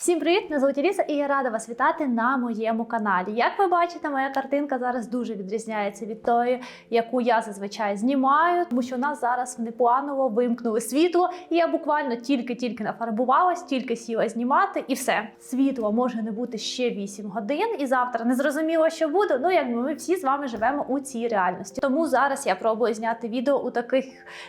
Всім привіт! Мене звуть Аліса і я рада вас вітати на моєму каналі. Як ви бачите, моя картинка зараз дуже відрізняється від тої, яку я зазвичай знімаю, тому що у нас зараз непланово вимкнули світло, і я буквально тільки-тільки нафарбувалась, тільки сіла знімати, і все. Світло може не бути ще 8 годин, і завтра не зрозуміло, що буде. Ну якби ми всі з вами живемо у цій реальності. Тому зараз я пробую зняти відео у таких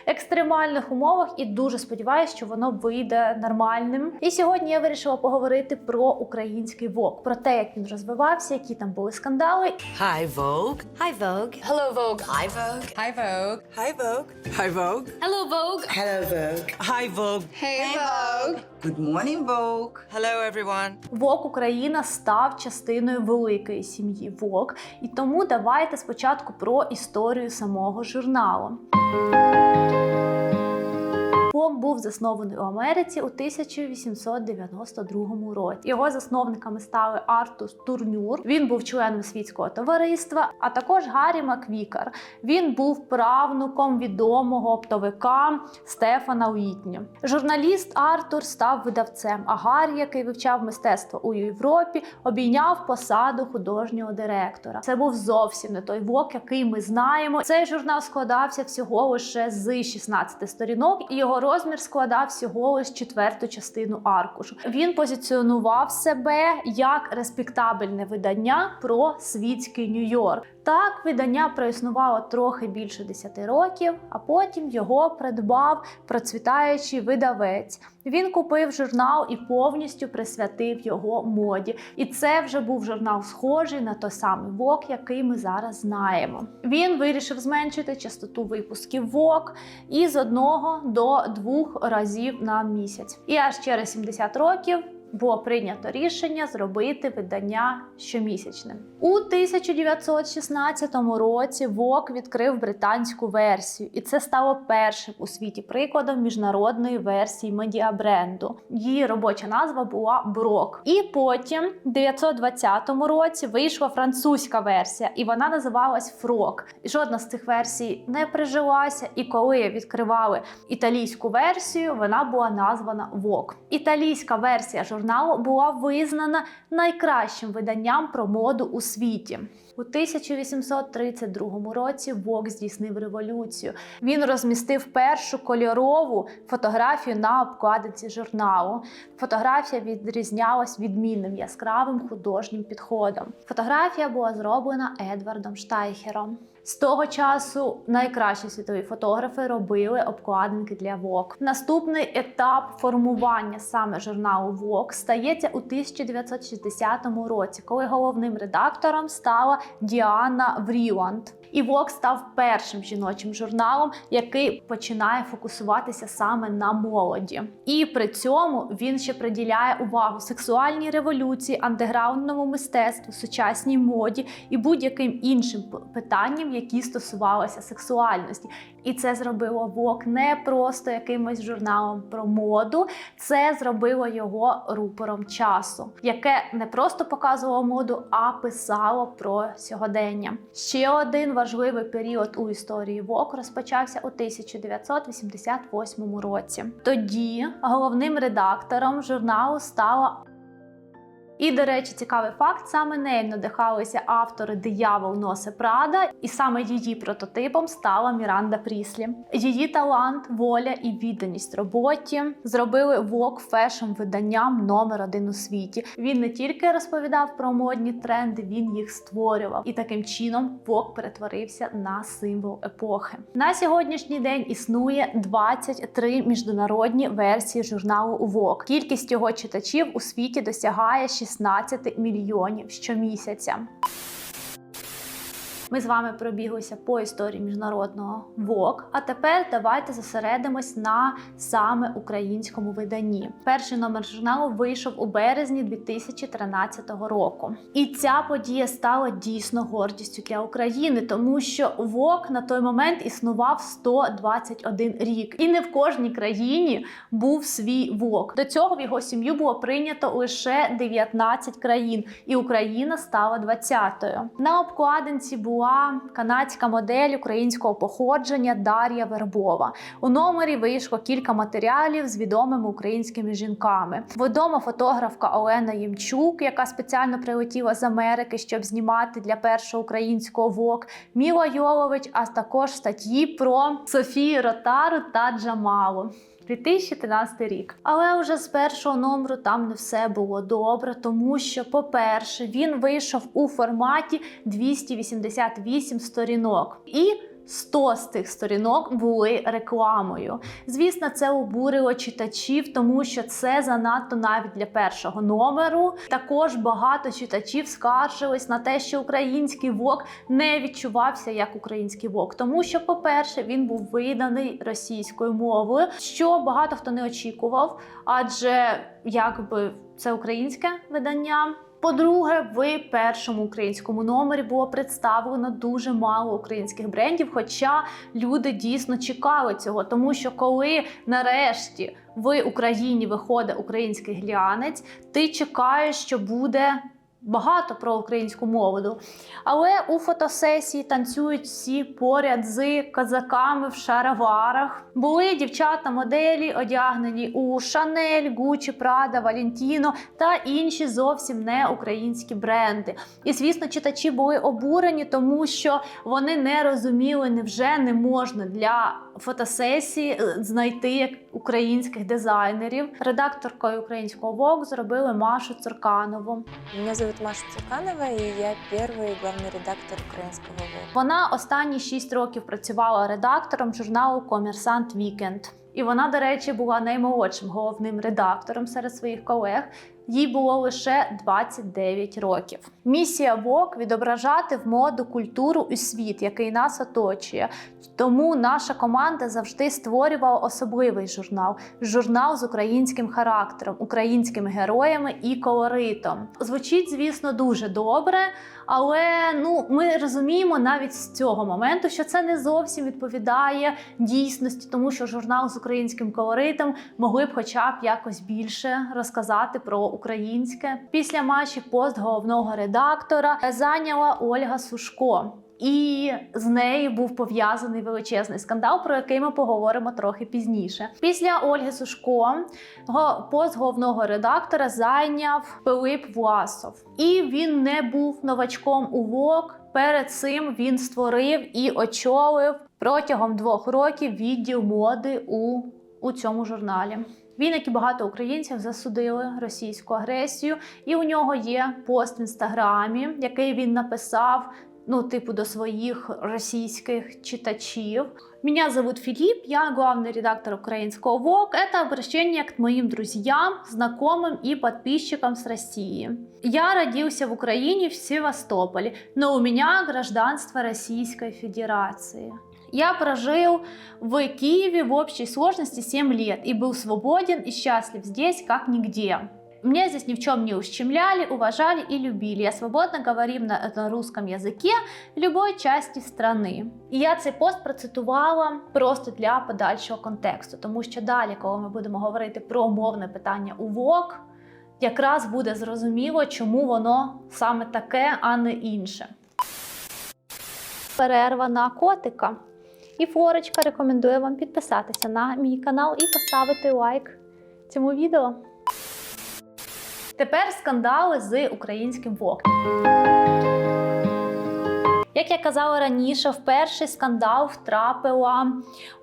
екстремальних умовах і дуже сподіваюся, що воно вийде нормальним. І сьогодні я вирішила поговорити про український вок, про те, як він розвивався, які там були скандали, Hi, Vogue. Hi, Vogue. Hello, Vogue. Hi, Vogue. Hi, Vogue. Hi, Vogue. Hi, Vogue. Hello, Vogue. Hello, Vogue. Hi, Vogue. Hey, Vogue. Good morning, Vogue. Hello, everyone. Вок Україна став частиною великої сім'ї Вок. І тому давайте спочатку про історію самого журналу. Вок був заснований у Америці у 1892 році. Його засновниками стали Артур Турнюр. Він був членом світського товариства, а також Гаррі Маквікар. Він був правнуком відомого оптовика Стефана Уітні. Журналіст Артур став видавцем, а Гаррі, який вивчав мистецтво у Європі, обійняв посаду художнього директора. Це був зовсім не той вок, який ми знаємо. Цей журнал складався всього лише з 16 сторінок, і його розмір складав всього лише четверту частину аркушу. Він позиціонував себе як респектабельне видання про світський Нью-Йорк. Так, видання проіснувало трохи більше 10 років, а потім його придбав процвітаючий видавець. Він купив журнал і повністю присвятив його моді. І це вже був журнал схожий на той самий Вок, який ми зараз знаємо. Він вирішив зменшити частоту випусків Вок із одного до двох разів на місяць. І аж через 70 років було прийнято рішення зробити видання щомісячним. У 1916 році Вок відкрив британську версію, і це стало першим у світі прикладом міжнародної версії медіабренду. Її робоча назва була Брок. І потім, в 920 році, вийшла французька версія, і вона називалась Фрок. Жодна з цих версій не прижилася, і коли відкривали італійську версію, вона була названа Вок. Італійська версія журналу була визнана найкращим виданням про моду у світі. У 1832 році Вок здійснив революцію. Він розмістив першу кольорову фотографію на обкладинці журналу. Фотографія відрізнялась відмінним яскравим художнім підходом. Фотографія була зроблена Едвардом Штайхером. З того часу найкращі світові фотографи робили обкладинки для Vogue. Наступний етап формування саме журналу Vogue стається у 1960 році, коли головним редактором стала Діана Вріланд. І Vogue став першим жіночим журналом, який починає фокусуватися саме на молоді. І при цьому він ще приділяє увагу сексуальній революції, андеграундному мистецтву, сучасній моді і будь-яким іншим питанням, які стосувалися сексуальності. І це зробило Vogue не просто якимось журналом про моду, це зробило його рупором часу, яке не просто показувало моду, а писало про сьогодення. Ще один важливий період у історії Vogue розпочався у 1988 році. Тоді головним редактором журналу стала і, до речі, цікавий факт: саме нею надихалися автори Диявол носе Прада, і саме її прототипом стала Міранда Пріслі. Її талант, воля і відданість роботі зробили Vogue фешн виданням номер один у світі. Він не тільки розповідав про модні тренди, він їх створював. І таким чином Vogue перетворився на символ епохи. На сьогоднішній день існує 23 міжнародні версії журналу Vogue. Кількість його читачів у світі досягає 16 мільйонів щомісяця. Ми з вами пробіглися по історії міжнародного ВОК. А тепер давайте зосередимось на саме українському виданні. Перший номер журналу вийшов у березні 2013 року. І ця подія стала дійсно гордістю для України, тому що ВОК на той момент існував 121 рік, і не в кожній країні був свій ВОК. До цього в його сім'ю було прийнято лише 19 країн, і Україна стала 20-ю. На обкладинці була була канадська модель українського походження Дар'я Вербова. У номері вийшло кілька матеріалів з відомими українськими жінками. Відома фотографка Олена Ємчук, яка спеціально прилетіла з Америки, щоб знімати для першого українського ВОК, Міла Йолович, а також статті про Софію Ротару та Джамалу. 2013 рік. Але вже з першого номеру там не все було добре, тому що, по-перше, він вийшов у форматі 288 сторінок. І 100 з тих сторінок були рекламою. Звісно, це обурило читачів, тому що це занадто навіть для першого номеру. Також багато читачів скаржились на те, що український вок не відчувався як український вок, тому що, по-перше, він був виданий російською мовою, що багато хто не очікував, адже якби це українське видання. По-друге, в першому українському номері було представлено дуже мало українських брендів, хоча люди дійсно чекали цього, тому що коли нарешті в Україні виходить український глянець, ти чекаєш, що буде. Багато про українську мову, але у фотосесії танцюють всі поряд з козаками в шароварах. Були дівчата-моделі, одягнені у Шанель, Гучі, Прада, Валентіно та інші зовсім не українські бренди. І звісно, читачі були обурені, тому що вони не розуміли, невже не можна для фотосесії е, знайти українських дизайнерів. Редакторкою українського Vogue зробили Машу Цурканову. Меня зовут Маша Цуканова, і я перший головний редактор українського вогу. Вона останні 6 років працювала редактором журналу Комерсант Вікенд. І вона, до речі, була наймолодшим головним редактором серед своїх колег. Їй було лише 29 років. Місія ВОК відображати в моду культуру і світ, який нас оточує. Тому наша команда завжди створювала особливий журнал журнал з українським характером, українськими героями і колоритом. Звучить, звісно, дуже добре, але ну ми розуміємо навіть з цього моменту, що це не зовсім відповідає дійсності, тому що журнал з українським колоритом могли б, хоча б якось більше розказати про українське. Після матчі пост головного редактора зайняла Ольга Сушко. І з нею був пов'язаний величезний скандал, про який ми поговоримо трохи пізніше. Після Ольги Сушко пост головного редактора зайняв Пилип Власов, і він не був новачком у ВОК. Перед цим він створив і очолив протягом двох років відділ моди у, у цьому журналі. Він, як і багато українців, засудили російську агресію, і у нього є пост в інстаграмі, який він написав ну, типу, до своїх російських читачів. Меня зовут Филипп, я главный редактор украинского ВОК. Это обращение к моим друзьям, знакомым и подписчикам с России. Я родился в Украине, в Севастополе, но у меня гражданство Российской Федерации. Я прожил в Киеве в общей сложности 7 лет и был свободен и счастлив здесь, как нигде. Меня здесь ни в чем не ущемляли, уважали и любили. Я свободно говорим на, на русском языке любой части страны. І я цей пост процитувала просто для подальшого контексту, тому що далі, коли ми будемо говорити про мовне питання у ВОК, якраз буде зрозуміло, чому воно саме таке, а не інше. Перерва на котика. І Флорочка рекомендує вам підписатися на мій канал і поставити лайк цьому відео. Тепер скандали з українським ВОК. Як я казала раніше, в скандал втрапила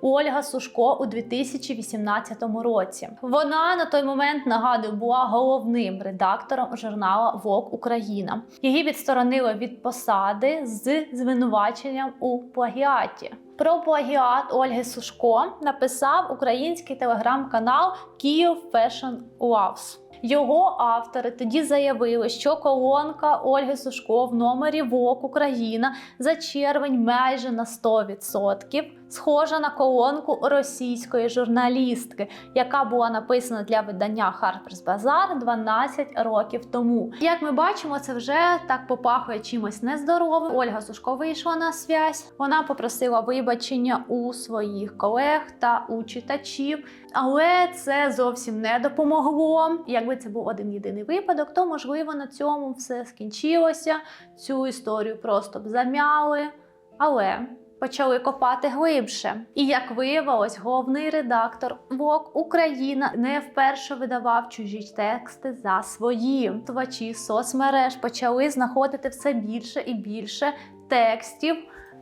Ольга Сушко у 2018 році. Вона на той момент нагадую була головним редактором журналу Вок Україна. Її відсторонили від посади з звинуваченням у плагіаті. Про плагіат Ольги Сушко написав український телеграм-канал Київ Fashion Loves. Його автори тоді заявили, що колонка Ольги Сушко в номері ВОК Україна за червень майже на 100% схожа на колонку російської журналістки, яка була написана для видання Harper's Bazaar 12 років тому. Як ми бачимо, це вже так попахує чимось нездоровим. Ольга Сушко вийшла на связь. Вона попросила вибачення у своїх колег та у читачів. Але це зовсім не допомогло. Якби це був один єдиний випадок, то можливо на цьому все скінчилося. Цю історію просто б замяли. Але почали копати глибше. І як виявилось, головний редактор ВОК Україна не вперше видавав чужі тексти за свої. Твачі соцмереж почали знаходити все більше і більше текстів.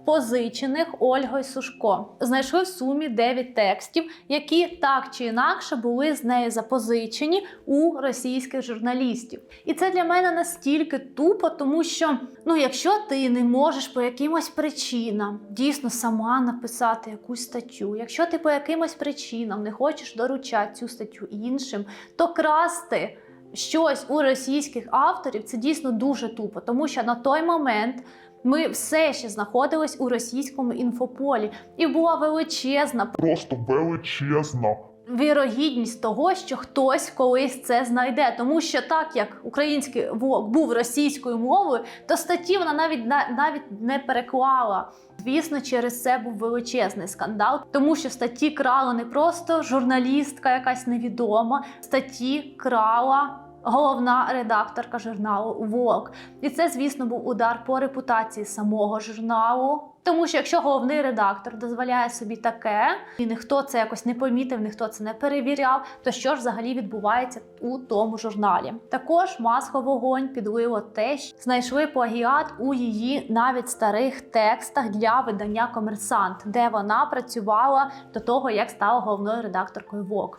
Позичених Ольгою Сушко знайшли в сумі 9 текстів, які так чи інакше були з нею запозичені у російських журналістів. І це для мене настільки тупо, тому що ну, якщо ти не можеш по якимось причинам дійсно сама написати якусь статтю, якщо ти по якимось причинам не хочеш доручати цю статтю іншим, то красти. Щось у російських авторів це дійсно дуже тупо, тому що на той момент ми все ще знаходились у російському інфополі, і була величезна просто величезна. вірогідність того, що хтось колись це знайде. Тому що так як український вок був російською мовою, то статті вона навіть на- навіть не переклала. Звісно, через це був величезний скандал, тому що статті крала не просто журналістка, якась невідома, статті крала. Головна редакторка журналу Вок. І це, звісно, був удар по репутації самого журналу. Тому що якщо головний редактор дозволяє собі таке, і ніхто це якось не помітив, ніхто це не перевіряв, то що ж взагалі відбувається у тому журналі? Також масло вогонь підлило те, що знайшли плагіат у її навіть старих текстах для видання Комерсант, де вона працювала до того, як стала головною редакторкою Вок.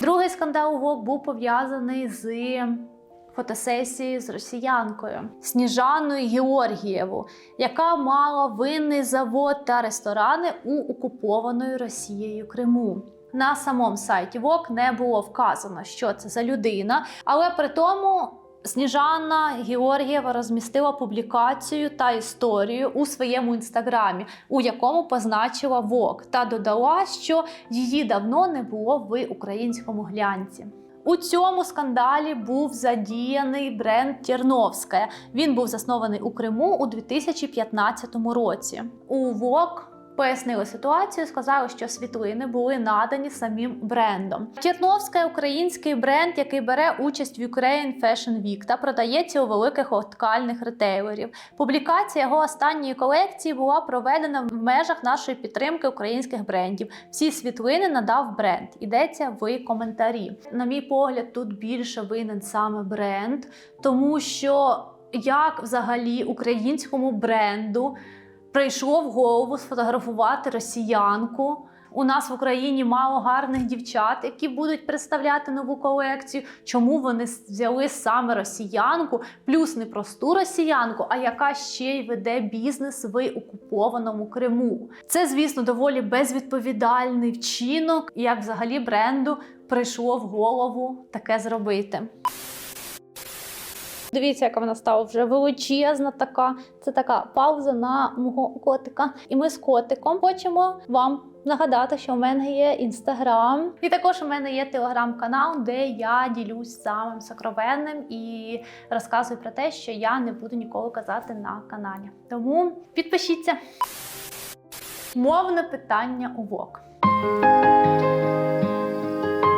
Другий скандал у ВОК був пов'язаний з фотосесією з росіянкою Сніжаною Георгієву, яка мала винний завод та ресторани у окупованої Росією Криму. На самому сайті ВОК не було вказано, що це за людина, але при тому. Сніжана Георгієва розмістила публікацію та історію у своєму інстаграмі, у якому позначила ВОК, та додала, що її давно не було в українському глянці. У цьому скандалі був задіяний бренд Терновська. Він був заснований у Криму у 2015 році. У ВОК пояснили ситуацію, сказали, що світлини були надані самим брендом. Терновська український бренд, який бере участь в Ukraine Fashion Week та продається у великих локальних ретейлерів. Публікація його останньої колекції була проведена в межах нашої підтримки українських брендів. Всі світлини надав бренд. Йдеться в коментарі. На мій погляд, тут більше винен саме бренд, тому що як взагалі українському бренду прийшло в голову сфотографувати росіянку. У нас в Україні мало гарних дівчат, які будуть представляти нову колекцію. Чому вони взяли саме росіянку, плюс не просту росіянку, а яка ще й веде бізнес в окупованому Криму? Це, звісно, доволі безвідповідальний вчинок, як взагалі бренду прийшло в голову таке зробити. Дивіться, яка вона стала вже величезна така. Це така пауза на мого котика. І ми з котиком хочемо вам нагадати, що в мене є інстаграм, і також у мене є телеграм-канал, де я ділюсь самим сокровенним і розказую про те, що я не буду ніколи казати на каналі. Тому підпишіться. Мовне питання у ВОК.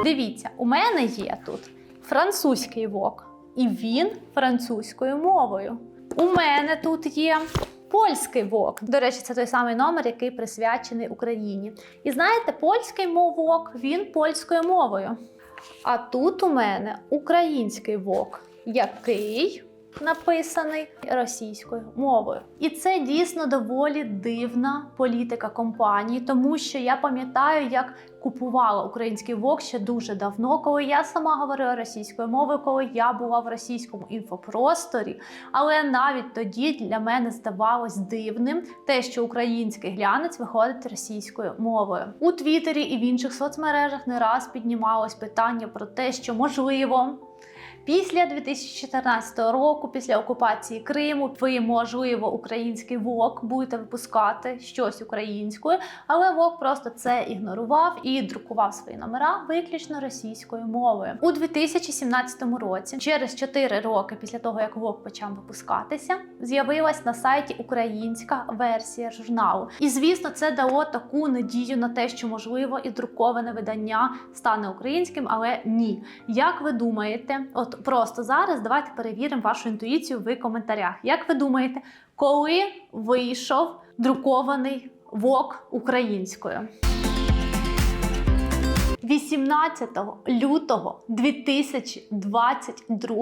Дивіться, у мене є тут французький ВОК і він французькою мовою. У мене тут є польський вок. До речі, це той самий номер, який присвячений Україні. І знаєте, польський вок, він польською мовою. А тут у мене український вок, який написаний російською мовою. І це дійсно доволі дивна політика компанії, тому що я пам'ятаю, як купувала український вок ще дуже давно, коли я сама говорила російською мовою, коли я була в російському інфопросторі. Але навіть тоді для мене здавалось дивним те, що український глянець виходить російською мовою. У Твіттері і в інших соцмережах не раз піднімалось питання про те, що можливо. Після 2014 року, після окупації Криму, ви, можливо, український ВОК будете випускати щось українською, але ВОК просто це ігнорував і друкував свої номера виключно російською мовою. У 2017 році, через 4 роки після того, як ВОК почав випускатися, з'явилась на сайті українська версія журналу. І звісно, це дало таку надію на те, що можливо і друковане видання стане українським, але ні. Як ви думаєте, от просто зараз давайте перевіримо вашу інтуїцію в коментарях. Як ви думаєте, коли вийшов друкований ВОК українською? 18 лютого 2022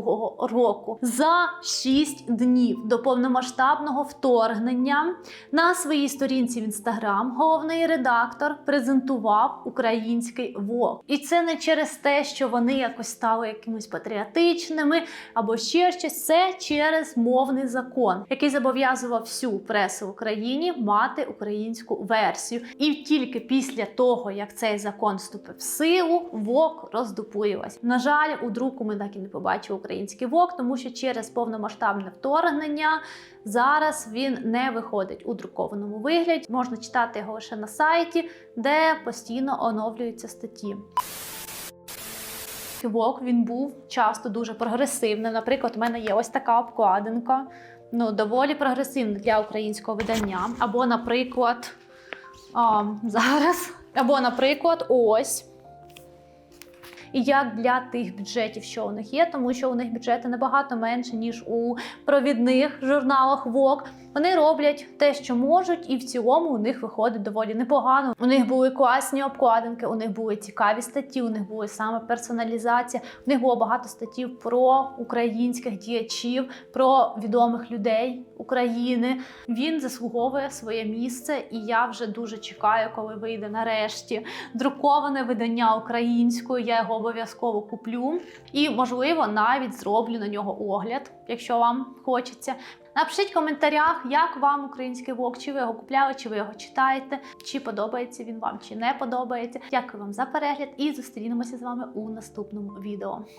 року за 6 днів до повномасштабного вторгнення на своїй сторінці в інстаграм головний редактор презентував український ВОК. І це не через те, що вони якось стали якимось патріотичними або ще щось. Це через мовний закон, який зобов'язував всю пресу в Україні мати українську версію. І тільки після того, як цей закон вступив силу, ВОК роздуплилась. На жаль, у друку ми так і не побачили український ВОК, тому що через повномасштабне вторгнення зараз він не виходить у друкованому вигляді. Можна читати його лише на сайті, де постійно оновлюються статті. Вок він був часто дуже прогресивним. Наприклад, у мене є ось така обкладинка, ну доволі прогресивна для українського видання. Або, наприклад, а, зараз, або, наприклад, ось. І як для тих бюджетів, що у них є, тому що у них бюджети набагато менше, ніж у провідних журналах ВОК. Вони роблять те, що можуть, і в цілому у них виходить доволі непогано. У них були класні обкладинки, у них були цікаві статті, у них була саме персоналізація. У них було багато статтів про українських діячів, про відомих людей України. Він заслуговує своє місце, і я вже дуже чекаю, коли вийде нарешті друковане видання українською. Я його обов'язково куплю і, можливо, навіть зроблю на нього огляд, якщо вам хочеться. Напишіть в коментарях, як вам український вок, чи ви його купляли, чи ви його читаєте, чи подобається він вам, чи не подобається. Дякую вам за перегляд і зустрінемося з вами у наступному відео.